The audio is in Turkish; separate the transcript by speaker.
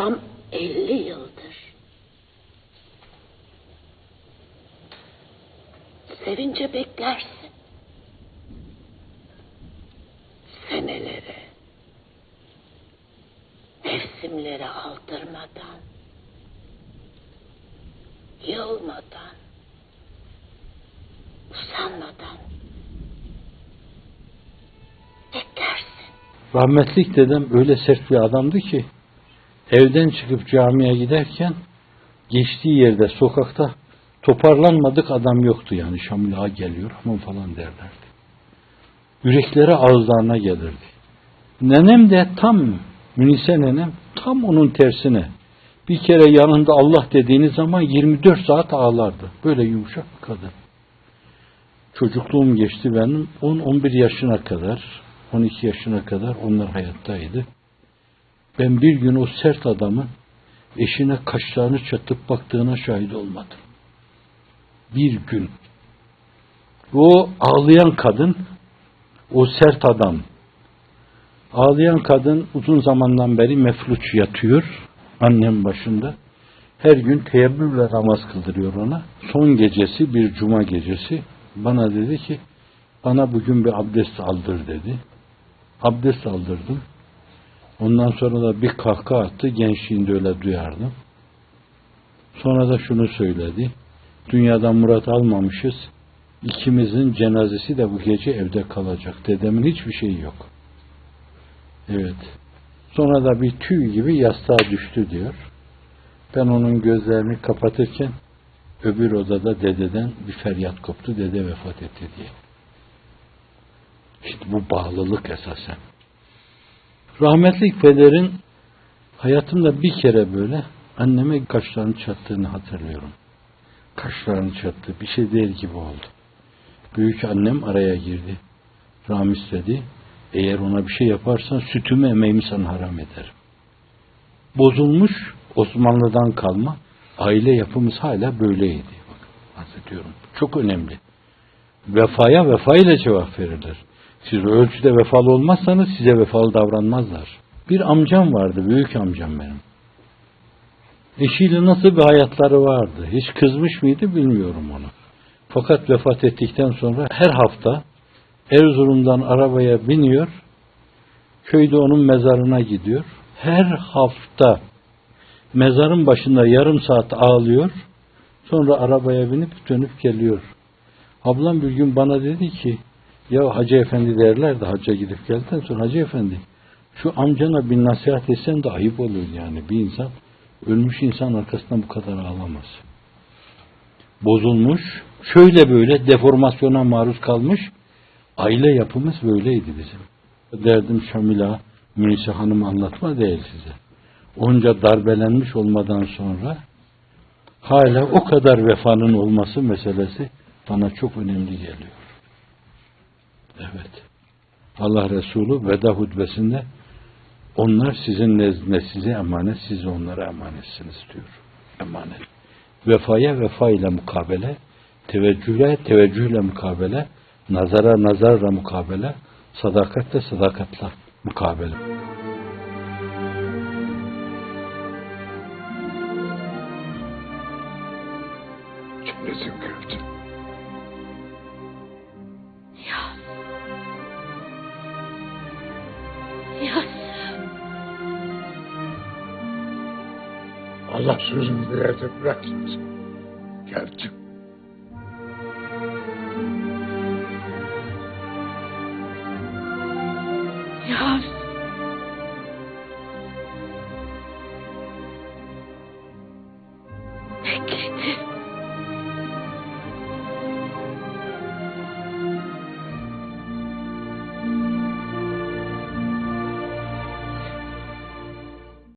Speaker 1: Tam elli yıldır. Sevince beklersin. Senelere, mevsimlere aldırmadan, yılmadan, usanmadan beklersin.
Speaker 2: Rahmetlik dedem öyle sert bir adamdı ki evden çıkıp camiye giderken geçtiği yerde sokakta toparlanmadık adam yoktu yani Şamil geliyor aman falan derlerdi. Yürekleri ağızlarına gelirdi. Nenem de tam Münise nenem tam onun tersine. Bir kere yanında Allah dediğiniz zaman 24 saat ağlardı. Böyle yumuşak bir kadın. Çocukluğum geçti benim 10-11 yaşına kadar, 12 yaşına kadar onlar hayattaydı. Ben bir gün o sert adamın eşine kaşlarını çatıp baktığına şahit olmadım. Bir gün. O ağlayan kadın, o sert adam, ağlayan kadın uzun zamandan beri mefluç yatıyor annem başında. Her gün teyebbürle namaz kıldırıyor ona. Son gecesi bir cuma gecesi bana dedi ki bana bugün bir abdest aldır dedi. Abdest aldırdım. Ondan sonra da bir kahkaha attı. Gençliğinde öyle duyardım. Sonra da şunu söyledi. Dünyadan murat almamışız. İkimizin cenazesi de bu gece evde kalacak. Dedemin hiçbir şeyi yok. Evet. Sonra da bir tüy gibi yastığa düştü diyor. Ben onun gözlerini kapatırken öbür odada dededen bir feryat koptu. Dede vefat etti diye. İşte bu bağlılık esasen. Rahmetli pederin hayatımda bir kere böyle anneme kaşlarını çattığını hatırlıyorum. Kaşlarını çattı. Bir şey değil gibi oldu. Büyük annem araya girdi. Ramiz dedi, eğer ona bir şey yaparsan sütümü emeğimi sana haram ederim. Bozulmuş Osmanlı'dan kalma aile yapımız hala böyleydi. Bak, bahsediyorum. Çok önemli. Vefaya vefa ile cevap verirler. Siz ölçüde vefalı olmazsanız size vefalı davranmazlar. Bir amcam vardı, büyük amcam benim. Eşiyle nasıl bir hayatları vardı? Hiç kızmış mıydı bilmiyorum onu. Fakat vefat ettikten sonra her hafta Erzurum'dan arabaya biniyor, köyde onun mezarına gidiyor. Her hafta mezarın başında yarım saat ağlıyor, sonra arabaya binip dönüp geliyor. Ablam bir gün bana dedi ki, ya Hacı Efendi derler de hacca gidip geldikten sonra Hacı Efendi, şu amcana bir nasihat etsen de ayıp olur yani bir insan. Ölmüş insan arkasından bu kadar ağlamaz. Bozulmuş, şöyle böyle deformasyona maruz kalmış, aile yapımız böyleydi bizim. Derdim Şamila, Münise Hanım anlatma değil size. Onca darbelenmiş olmadan sonra hala o kadar vefanın olması meselesi bana çok önemli geliyor. Evet. Allah Resulü veda hutbesinde onlar sizin nezdinde size emanet, siz onlara emanetsiniz diyor. Emanet. Vefaya vefa ile mukabele, teveccühle teveccühle mukabele, nazara nazarla mukabele, sadakatle sadakatla mukabele.
Speaker 3: Cennetim güldü. Allah sözünü bir yerde bırakmasın. Geldim.